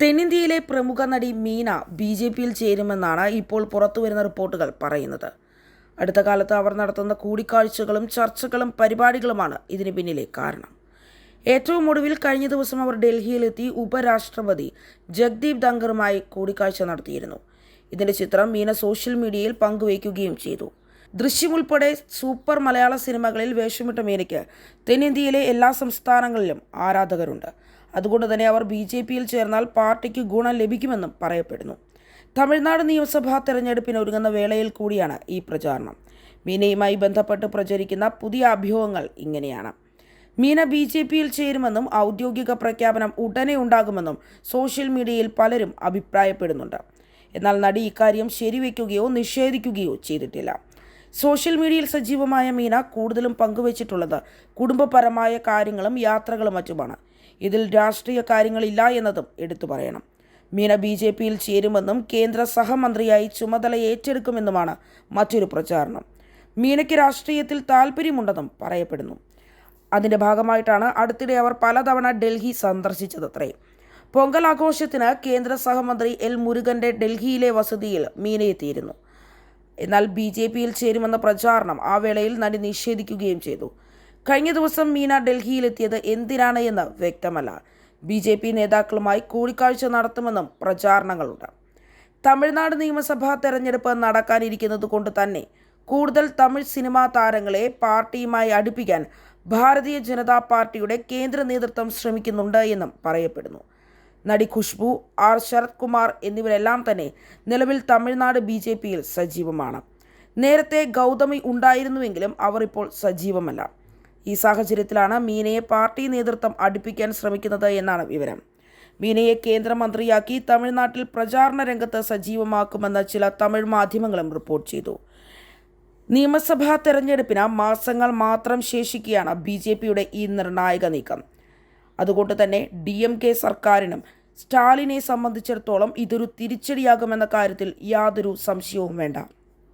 തെന്നിന്ത്യയിലെ പ്രമുഖ നടി Meena B J പിയിൽ ചേരുമെന്നാണ് ഇപ്പോൾ പുറത്തുവരുന്ന റിപ്പോർട്ടുകൾ പറയുന്നത്. അടുത്ത കാലത്ത് അവർ നടത്തുന്ന കൂടിക്കാഴ്ചകളും ചർച്ചകളും പരിപാടികളുമാണ് ഇതിന് പിന്നിലെ കാരണം. ഏറ്റവും ഒടുവിൽ കഴിഞ്ഞ ദിവസം അവർ ഡൽഹിയിലെത്തി ഉപരാഷ്ട്രപതി ജഗ്ദീപ് ധങ്കറുമായി കൂടിക്കാഴ്ച നടത്തിയിരുന്നു. ഇതിന്റെ ചിത്രം മീന സോഷ്യൽ മീഡിയയിൽ പങ്കുവയ്ക്കുകയും ചെയ്തു. ദൃശ്യമുൾപ്പെടെ സൂപ്പർ മലയാള സിനിമകളിൽ വേഷമിട്ട മീനയ്ക്ക് തെന്നിന്ത്യയിലെ എല്ലാ സംസ്ഥാനങ്ങളിലും ആരാധകരുണ്ട്. അതുകൊണ്ട് തന്നെ അവർ ബി ജെ പിയിൽ ചേർന്നാൽ പാർട്ടിക്ക് ഗുണം ലഭിക്കുമെന്നും പറയപ്പെടുന്നു. തമിഴ്നാട് നിയമസഭാ തെരഞ്ഞെടുപ്പിന് ഒരുങ്ങുന്ന വേളയിൽ കൂടിയാണ് ഈ പ്രചാരണം. മീനയുമായി ബന്ധപ്പെട്ട് പ്രചരിക്കുന്ന പുതിയ അഭ്യൂഹങ്ങൾ ഇങ്ങനെയാണ്. മീന ബി ജെ പിയിൽ ചേരുമെന്നും ഔദ്യോഗിക പ്രഖ്യാപനം ഉടനെ ഉണ്ടാകുമെന്നും സോഷ്യൽ മീഡിയയിൽ പലരും അഭിപ്രായപ്പെടുന്നുണ്ട്. എന്നാൽ നടി ഇക്കാര്യം ശരിവെക്കുകയോ നിഷേധിക്കുകയോ ചെയ്തിട്ടില്ല. സോഷ്യൽ മീഡിയയിൽ സജീവമായ മീന കൂടുതലും പങ്കുവച്ചിട്ടുള്ളത് കുടുംബപരമായ കാര്യങ്ങളും യാത്രകളും മറ്റുമാണ്. ഇതിൽ രാഷ്ട്രീയ കാര്യങ്ങളില്ല എന്നതും എടുത്തു പറയണം. മീന ബി ജെ പിയിൽ ചേരുമെന്നും കേന്ദ്ര സഹമന്ത്രിയായി ചുമതല ഏറ്റെടുക്കുമെന്നുമാണ് മറ്റൊരു പ്രചാരണം. മീനയ്ക്ക് രാഷ്ട്രീയത്തിൽ താല്പര്യമുണ്ടെന്നും പറയപ്പെടുന്നു. അതിന്റെ ഭാഗമായിട്ടാണ് അടുത്തിടെ അവർ പലതവണ ഡൽഹി സന്ദർശിച്ചതത്രേ. പൊങ്കൽ ആഘോഷത്തിന് കേന്ദ്ര സഹമന്ത്രി എൽ മുരുകന്റെ ഡൽഹിയിലെ വസതിയിൽ മീന എത്തിയിരുന്നു. എന്നാൽ ബി ജെ പിയിൽ ചേരുമെന്ന പ്രചാരണം ആ വേളയിൽ നടി നിഷേധിക്കുകയും ചെയ്തു. കഴിഞ്ഞ ദിവസം മീന ഡൽഹിയിലെത്തിയത് എന്തിനാണ് എന്ന് വ്യക്തമല്ല. ബി ജെ പി നേതാക്കളുമായി കൂടിക്കാഴ്ച നടത്തുമെന്നും പ്രചാരണങ്ങളുണ്ട്. തമിഴ്നാട് നിയമസഭാ തെരഞ്ഞെടുപ്പ് നടക്കാനിരിക്കുന്നത് കൊണ്ട് തന്നെ കൂടുതൽ തമിഴ് സിനിമാ താരങ്ങളെ പാർട്ടിയുമായി അടുപ്പിക്കാൻ ഭാരതീയ ജനതാ പാർട്ടിയുടെ കേന്ദ്ര നേതൃത്വം ശ്രമിക്കുന്നുണ്ട് എന്നും പറയപ്പെടുന്നു. നടി ഖുഷ്ബു ആർ ശരത് കുമാർ എന്നിവരെല്ലാം തന്നെ നിലവിൽ തമിഴ്നാട് ബി ജെ പിയിൽ സജീവമാണ്. നേരത്തെ ഗൗതമി ഉണ്ടായിരുന്നുവെങ്കിലും അവർ ഇപ്പോൾ സജീവമല്ല. ഈ സാഹചര്യത്തിലാണ് മീനയെ പാർട്ടി നേതൃത്വം അടുപ്പിക്കാൻ ശ്രമിക്കുന്നത് എന്നാണ് വിവരം. മീനയെ കേന്ദ്രമന്ത്രിയാക്കി തമിഴ്നാട്ടിൽ പ്രചാരണ രംഗത്ത് സജീവമാക്കുമെന്ന് ചില തമിഴ് മാധ്യമങ്ങളും റിപ്പോർട്ട് ചെയ്തു. നിയമസഭാ തെരഞ്ഞെടുപ്പിന് മാസങ്ങൾ മാത്രം ശേഷിക്കുകയാണ് ബി ജെ പിയുടെ ഈ നിർണായക നീക്കം. അതുകൊണ്ട് തന്നെ ഡി എം കെ സർക്കാരിനും സ്റ്റാലിനെ സംബന്ധിച്ചിടത്തോളം ഇതൊരു തിരിച്ചടിയാകുമെന്ന കാര്യത്തിൽ യാതൊരു സംശയവും വേണ്ട.